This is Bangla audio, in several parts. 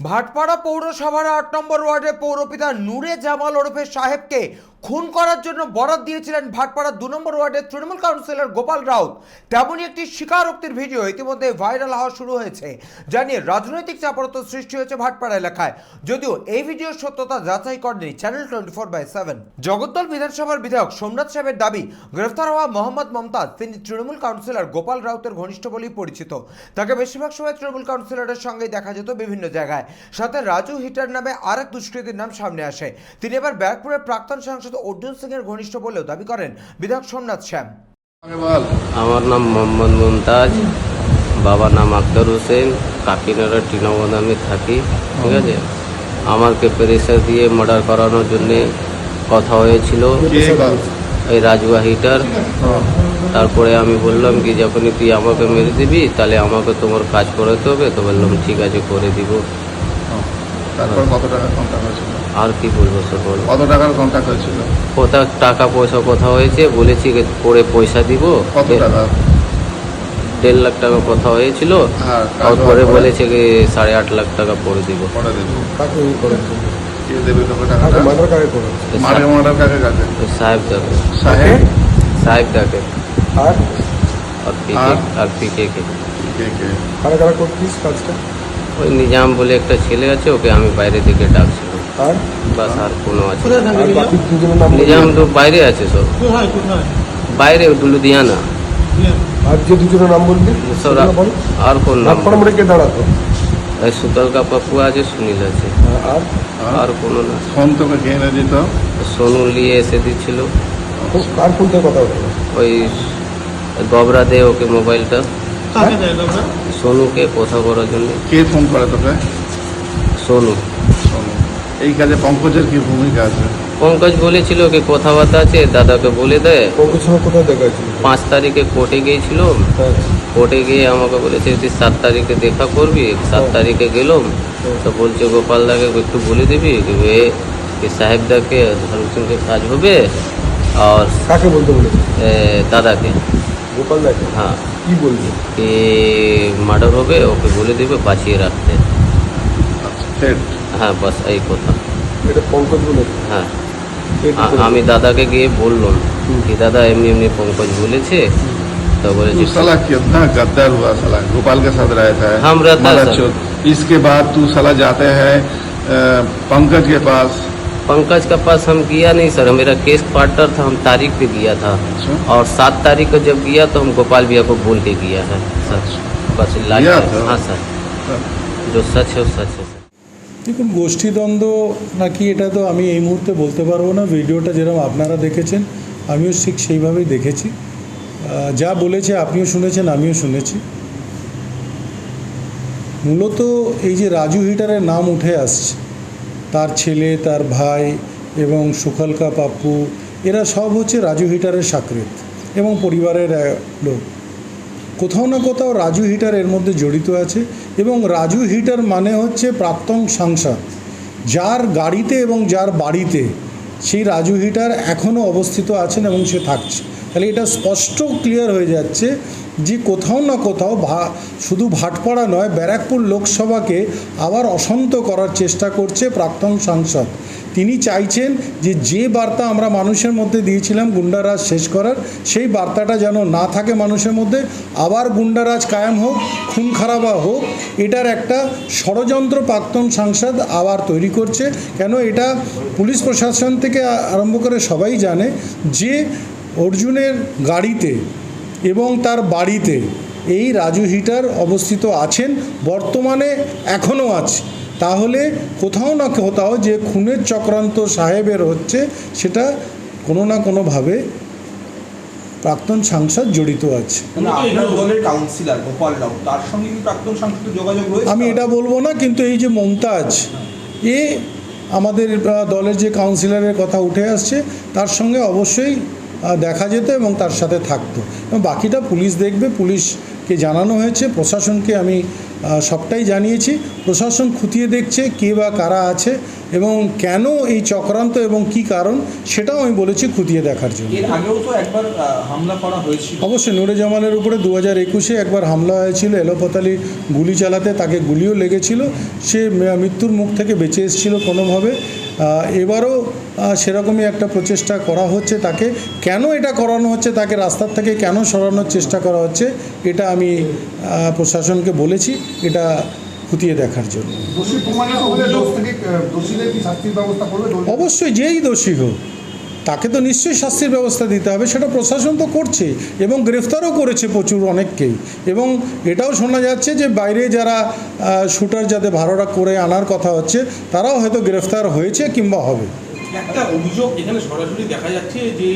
ভাটপাড়া পৌরসভার আট নম্বর ওয়ার্ডের পৌরপিতা নূরে জামাল ওরফে সাহেবকে খুন করার জন্য বরাদ দিয়েছিলেন ভাটপাড়া দু নম্বর ওয়ার্ডের তৃণমূল কাউন্সিলর গোপাল রাউত। তেমনই একটি স্বীকারোক্তির ভিডিও ইতিমধ্যে ভাইরাল হওয়া শুরু হয়েছে, যা নিয়ে রাজনৈতিক চাপরত সৃষ্টি হয়েছে ভাটপাড়া এলাকায়। যদিও এই ভিডিওর সত্যতা যাচাই করেনি channel twenty four by seven Jagaddal বিধানসভার বিধায়ক সোমনাথ সাহেবের দাবি, গ্রেফতার হওয়া মোহাম্মদ মমতাজ, তিনি তৃণমূল কাউন্সিলর গোপাল রাউতের ঘনিষ্ঠ বলেই পরিচিত। তাকে বেশিরভাগ সময় তৃণমূল কাউন্সিলরের সঙ্গেই দেখা যেত বিভিন্ন জায়গায়। সাথে রাজু হিটার নামে আরেক দুষ্কৃতীর নাম সামনে আসে। তিনি এবার ব্যারাকপুরের প্রাক্তন সাংসদ অর্জুন সিং এর ঘনিষ্ঠ বলেও দাবি করেন বিধায়ক সোমনাথ শ্যাম। আমার নাম মোহাম্মদ মুমতাজ বাবার নাম আক্তার হোসেন কাকিনাড়া টিনাবদ আমি থাকি ঠিক আছে? আমাকে প্রেশার দিয়ে মার্ডার করানোর জন্যে কথা হয়েছিল এই রাজুয়া হিটার তারপরে আমি বললাম কি যখনই তুই আমাকে মেরে দিবি? তাহলে আমাকে তোমার কাজ করাতে হবে তো বললাম ঠিক আছে করে দিব। তারপর কত টাকা কন্ট্যাক্ট হয়েছিল? আর কি বলব স্যার বলো কত টাকার কন্ট্যাক্ট হয়েছিল? কোথা টাকা পয়সা কথা হয়েছে? বলেছি পরে পয়সা দিব। কত টাকা? দেড় লাখ টাকা কথা হয়েছিল। তারপরে বলেছে কি সাড়ে আট লাখ টাকা পরে দিব। পরে দেবো। কাকে করেছে? কে দেবে তোকে মার্ডার কাকে করেছে? মারে মার্ডার কাকে কাকে? সাহেব ডাকে সাহেব? সাহেব ডাকে আর? আর পিকে আর? পিকে কে কে কে? কারা কারা করছিস কাজটা? ওই নিজাম বলে একটা ছেলে আছে ওকে আমি বাইরে থেকে ডাকছিল আর? বাস আর কোনো আছে। আর? নিজাম? তো বাইরে আছে সব। বাইরে লুধিয়ানা। আর যে দুজনের নাম বলবি সরা সেগুলো বল। আর কোন নাম মোড়ে কে দাঁড়াতো? সুতলকা পাপ্পু আছে সুনীল আছে। আর? আর কোনো না। ফোন কে এনে দিত? সোনু নিয়ে এসে দিচ্ছিল। কার ফোন থেকে কথা ওই গবরা দে ওকে মোবাইলটা। সোনুকে কথা করার জন্য। কে ফোন করে তোকে? সোনু। শোনো এই কাজে পঙ্কজের কি ভূমিকা আছে? পঙ্কজ বলেছিল কি কথাবার্তা আছে দাদাকে বলে দেয়। পঙ্কজ সঙ্গে কোথায় দেখা পাঁচ তারিখে কোর্টে গিয়েছিল। হ্যাঁ। কোর্টে গিয়ে আমাকে বলেছে তুই সাত তারিখে দেখা করবি সাত তারিখে গেলাম। তো বলছে গোপাল দাকে একটু বলে দিবি এ কি সাহেবদাকে ধর্ম সিংকে কাজ হবে আর কাকে বলতে বলেছে? দাদাকে। গোপাল দাকে হ্যাঁ কি বলবে কি মার্ডার হবে ওকে বলে দিবে বাঁচিয়ে রাখতে আচ্ছা থ্রেট হ্যাঁ বাস এই কথা এটা পঙ্কজ বলেছে হ্যাঁ কে কি আ- করেছে? আমি দাদাকে গিয়ে বললাম কি দাদা এমনি এমনি পঙ্কজ বলেছে তো तू বলেছে साला कितना गद्दार हुआ साला गोपाल के साथ रहता है हम रहता है, सर। मदरचोद। इसके बाद तू साला जाते हैं अ, पंकज के पास पंकज का पास हम गया नहीं सर मेरा केस पार्टनर था हम तारीख पे गया था अच्छा और सात तारीख को जब गया तो हम गोपाल भैया को बोल के गया है सर बस लाइव गया है। था? हाँ सर जो सच है वो सच है सर দেখুন গোষ্ঠীদ্বন্দ্ব নাকি এটা তো আমি এই মুহূর্তে বলতে পারবো না ভিডিওটা যেরকম আপনারা দেখেছেন আমিও ঠিক সেইভাবেই দেখেছি আহ, যা বলেছে আপনিও শুনেছেন আমিও শুনেছি মূলত এই যে রাজু হিটারের নাম উঠে আসছে তার ছেলে, তার ভাই এবং সুখলকা পাপ্পু, এরা সব হচ্ছে রাজু হিটারের সাকরেত এবং পরিবারের লোক। কোথাও না কোথাও রাজু হিটার এর মধ্যে জড়িত আছে এবং রাজু হিটার মানে হচ্ছে প্রাক্তন সাংসদ। যার গাড়িতে এবং যার বাড়িতে সেই রাজু হিটার এখনও অবস্থিত আছেন এবং সে থাকছে। তাহলে এটা স্পষ্ট ক্লিয়ার হয়ে যাচ্ছে যে কোথাও না কোথাও ভা, শুধু ভাটপাড়া নয়, ব্যারাকপুর লোকসভাকে আবার অশান্ত করার চেষ্টা করছে প্রাক্তন সাংসদ। তিনি চাইছেন যে যে বার্তা আমরা মানুষের মধ্যে দিয়েছিলাম গুন্ডারাজ শেষ করার, সেই বার্তাটা যেন না থাকে মানুষের মধ্যে, আবার গুন্ডারাজ কায়েম হোক, খুন খারাপা হোক, এটার একটা ষড়যন্ত্র প্রাক্তন সাংসদ আবার তৈরি করছে। কেন এটা পুলিশ প্রশাসন থেকে আরম্ভ করে সবাই জানে যে অর্জুনের গাড়িতে এবং তার বাড়িতে এই রাজু হিটার অবস্থিত আছেন বর্তমানে এখনও আছে। তাহলে কোথাও না কোথাও যে খুনের চক্রান্ত সাহেবের হচ্ছে সেটা কোনো না কোনোভাবে প্রাক্তন সাংসদ জড়িত আছে। আপনার দলের কাউন্সিলর গোপাল রাও তার সঙ্গে কি প্রাক্তন সাংসদের যোগাযোগ রয়েছে? আমি এটা বলব না কিন্তু এই যে মমতাজ এ আমাদের দলের যে কাউন্সিলরের কথা উঠে আসছে তার সঙ্গে অবশ্যই দেখা যেত এবং তার সাথে থাকতো। এবং বাকিটা পুলিশ দেখবে পুলিশকে জানানো হয়েছে প্রশাসনকে আমি সবটাই জানিয়েছি। প্রশাসন খুঁটিয়ে দেখছে কে বা কারা আছে এবং কেন এই চক্রান্ত এবং কি কারণ সেটাও আমি বলেছি খুঁটিয়ে দেখার জন্য। এর আগেও তো একবার হামলা করা হয়েছিল। অবশ্যই নুরে জামালের উপরে দু হাজার একুশে একবার হামলা হয়েছিল। এলোপাতালি গুলি চালাতে তাকে গুলিও লেগেছিল। সে মৃত্যুর মুখ থেকে বেঁচে এসেছিল কোনোভাবে। এবারও সেরকমই একটা প্রচেষ্টা করা হচ্ছে তাকে। কেন এটা করানো হচ্ছে তাকে রাস্তার থেকে কেন সরানোর চেষ্টা করা হচ্ছে এটা আমি প্রশাসনকে বলেছি এটা খুঁটিয়ে দেখার জন্য। অবশ্যই যেই দোষী হোক তাকে তো নিশ্চয়ই শাস্তির ব্যবস্থা দিতে হবে সেটা প্রশাসন তো করছে এবং গ্রেফতারও করেছে প্রচুর অনেককেই। এবং এটাও শোনা যাচ্ছে যে বাইরে যারা শুটার যাতে ভাড়াটা করে আনার কথা হচ্ছে তারাও হয়তো গ্রেফতার হয়েছে কিংবা হবে। একটা অভিযোগ এখানে সরাসরি দেখা যাচ্ছে যে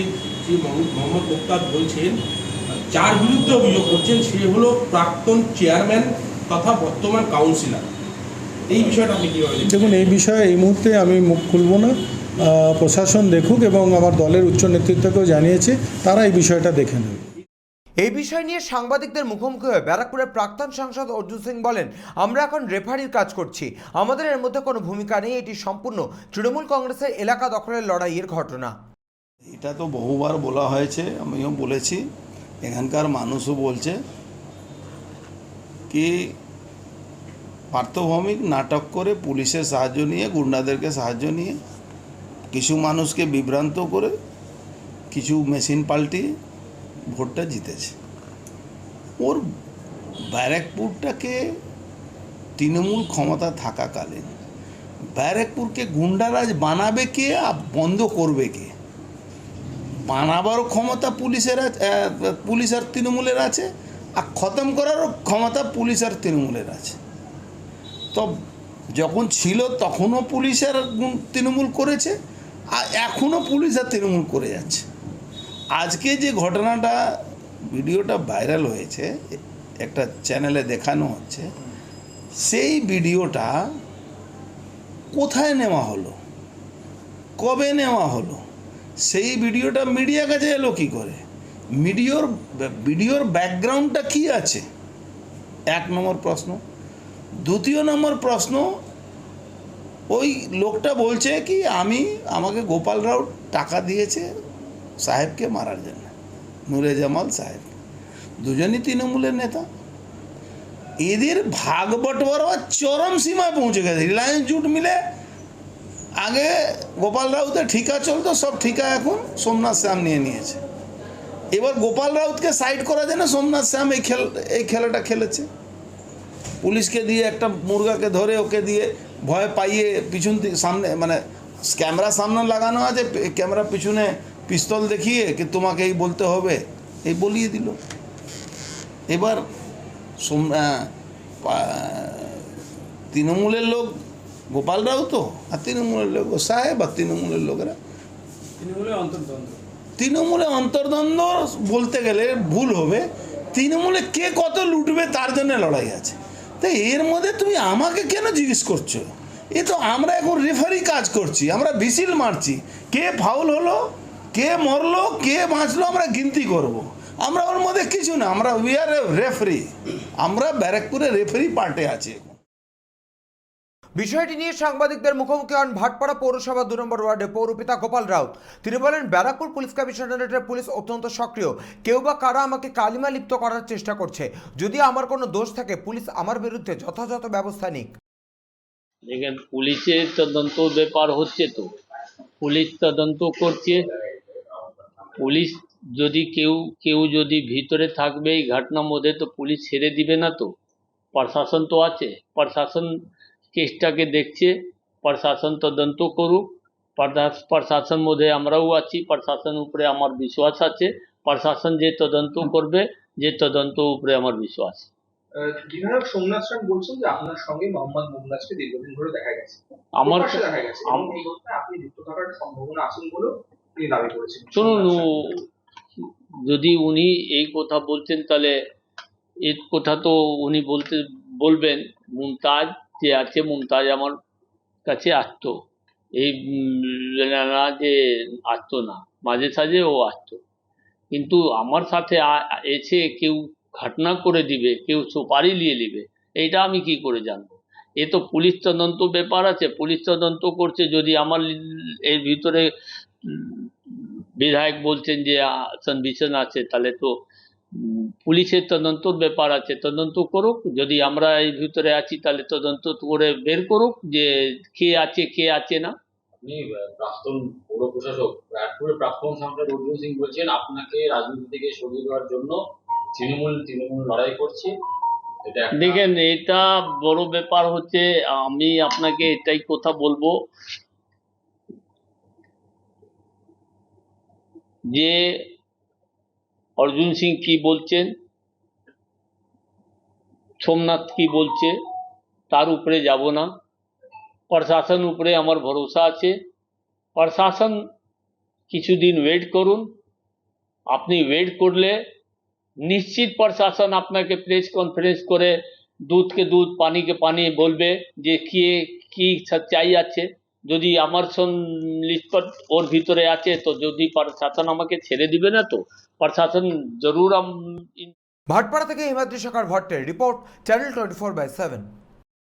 যে মোহাম্মদ মুক্তার বলছেন, যার বিরুদ্ধে অভিযোগ করছেন সে হলো প্রাক্তন চেয়ারম্যান তথা বর্তমান কাউন্সিলার। এই বিষয়টা আপনি কীভাবে দেখুন, এই বিষয়ে এই মুহূর্তে আমি মুখ খুলবো না। প্রশাসন দেখুক এবং আমার দলের উচ্চ নেতৃত্বকেও জানিয়েছে, তারা এই বিষয়টা দেখে নেবে। এই বিষয় নিয়ে সাংবাদিকদের মুখোমুখি হয়ে ব্যারাকপুরের প্রাক্তন সাংসদ অর্জুন সিং বলেন, আমরা এখন রেফারির কাজ করছি। আমাদের এর মধ্যে কোনো ভূমিকা নেই। এটি সম্পূর্ণ তৃণমূল কংগ্রেসের এলাকা দখলের লড়াইয়ের ঘটনা। এটা তো বহুবার বলা হয়েছে, আমিও বলেছি। এখানকার মানুষও বলছে কি পার্থভৌমিক নাটক করে পুলিশের সাহায্য নিয়ে, গুন্ডাদেরকে সাহায্য নিয়ে, কিছু মানুষকে বিভ্রান্ত করে, কিছু মেশিন পাল্টিয়ে ভোটটা জিতেছে। ওর ব্যারাকপুরটাকে তৃণমূল ক্ষমতা থাকাকালীন ব্যারাকপুরকে গুন্ডারাজ বানাবে কে আর বন্ধ করবে কে? বানাবারও ক্ষমতা পুলিশের পুলিশ আর তৃণমূলের আছে আর খতম করারও ক্ষমতা পুলিশ আর তৃণমূলের আছে। তো যখন ছিল তখনও পুলিশ আর তৃণমূল করেছে আর এখনও পুলিশ আর তৃণমূল করে যাচ্ছে। আজকে যে ঘটনাটা ভিডিওটা ভাইরাল হয়েছে, একটা চ্যানেলে দেখানো হচ্ছে, সেই ভিডিওটা কোথায় নেওয়া হলো? কবে নেওয়া হলো? সেই ভিডিওটা মিডিয়া কাছে এলো কী করে? মিডিওর ভিডিওর ব্যাকগ্রাউন্ডটা কি আছে? এক নম্বর প্রশ্ন। দ্বিতীয় নম্বর প্রশ্ন, ওই লোকটা বলছে কি, আমি, আমাকে গোপাল রাউত টাকা দিয়েছে সাহেবকে মারার জন্য। নুরে জামাল সাহেব। দুজনই তৃণমূলের নেতা। এদের ভাগ বটোয়ারা চরম সীমায় পৌঁছে গেছে। রিলায়েন্স জুট মিলে আগে গোপাল রাউতের ঠিকা চলতো, সব ঠিকা এখন সোমনাথ শ্যাম নিয়ে নিয়েছে। এবার গোপাল রাউতকে সাইড করা যায় না, সোমনাথ শ্যাম এই খেল, এই খেলাটা খেলেছে। পুলিশকে দিয়ে একটা মুরগাকে ধরে ওকে দিয়ে ভয় পাইয়ে পিছন সামনে মানে ক্যামেরা সামনে লাগানো আছে, ক্যামেরা পিছনে পিস্তল দেখিয়ে কি তোমাকে এই বলতে হবে? এই বলিয়ে দিল। এবার তৃণমূলের লোক গোপাল রাও তো আর তৃণমূলের লোক সাহেব আর তৃণমূলের লোকেরা। তৃণমূলে অন্তর্দ্বন্দ্ব। বলতে গেলে ভুল হবে। তৃণমূলে কে কত লুটবে তার জন্য লড়াই আছে। তাই এর মধ্যে তুমি আমাকে কেন জিজ্ঞেস করছ? এ তো আমরা এখন রেফারি কাজ করছি আমরা বিসিল মারছি। কে ফাউল হলো? কে মরলো কে বাঁচলো আমরা গিনতি করব। আমরা ওর মধ্যে কিছু না আমরা উই আর রেফারি আমরা ব্যারাকপুরে রেফারি পার্টে আছি। বিষয়টি নিয়ে সাংবাদিকদের মুখোমুখি হন ভাটপাড়া পৌরসভা দু নম্বর ওয়ার্ডে পৌরপিতা গোপাল রাউত। তিনি বলেন ব্যারাকপুর পুলিশ কমিশনারেটের পুলিশ অত্যন্ত সক্রিয়। কেউ বা কারা আমাকে কালিমা লিপ্ত করার চেষ্টা করছে। যদি আমার কোনো দোষ থাকে পুলিশ আমার বিরুদ্ধে যথাযথ ব্যবস্থা নিক। দেখেন পুলিশের তদন্ত ব্যাপার হচ্ছে তো। পুলিশ তদন্ত করছে পুলিশ যদি কেউ কেউ যদি ভিতরে থাকবে এই ঘটনার মধ্যে তো পুলিশ ছেড়ে দিবে না তো? প্রশাসন তো আছে। প্রশাসন কেসটাকে দেখছে প্রশাসন তদন্ত করুক। প্রশাসন মধ্যে আমরাও আছি প্রশাসন উপরে আমার বিশ্বাস আছে। প্রশাসন যে তদন্ত করবে যে তদন্ত উপরে আমার বিশ্বাস। বিধায়ক সোমনাথ সেন বলছেন যে আপনার সঙ্গে মোহাম্মদ মুমতাজকে দীর্ঘদিন ধরে দেখা গেছে। আমার দেখা গেছে। এবং আম- এই ঘটনায় আপনি যুক্ত থাকার সম্ভাবনা আছেন বলেও তিনি দাবি করেছেন। শুনুন যদি উনি এই কথা বলছেন তাহলে এই কথা তো উনি বলতে বলবেন মুমতাজ যে আছে মুমতাজ আমার কাছে আসতো এই না যে আসতো না মাঝে সাঝে ও আসতো কিন্তু আমার সাথে এসে কেউ ঘটনা করে দিবে কেউ সুপারি নিয়ে নিবে এইটা আমি কি করে জানব? এ তো পুলিশ তদন্ত ব্যাপার আছে পুলিশ তদন্ত করছে যদি আমার এর ভিতরে বিধায়ক বলছেন যে সনভিশন আছে তাহলে তো পুলিশের তদন্তর ব্যাপার আছে তদন্ত করুক। যদি আমরা এই ভিতরে আছি তাহলে তদন্ত করে বের করুক যে কে আছে কে আছে না। আপনি প্রাক্তন পৌর প্রশাসক ব্যারাকপুরের প্রাক্তন সাংসদ অর্জুন সিং বলছেন আপনাকে রাজনীতি থেকে সরিয়ে দেওয়ার জন্য তৃণমূল তৃণমূল লড়াই করছে। দেখেন এটা বড় ব্যাপার হচ্ছে আমি আপনাকে এটাই কথা বলব যে অর্জুন সিং কি বলছেন, সোমনাথ কি বলছে, তার উপরে যাব না। প্রশাসন উপরে আমার ভরসা আছে। প্রশাসন কিছুদিন ওয়েট করুন। আপনি ওয়েট করলে নিশ্চিত প্রশাসন আপনাকে প্রেস কনফারেন্স করে দুধকে দুধ, পানিকে পানি বলবে যে কে কি সচ্চাই আছে। যদি আমার লিস্ট ওর ভিতরে আছে, তো যদি প্রশাসন আমাকে ছেড়ে দিবে না তো? প্রশাসন জরুর ভাটপাড়া থেকে Himadri Shekhar ভট্টের report channel twenty four by seven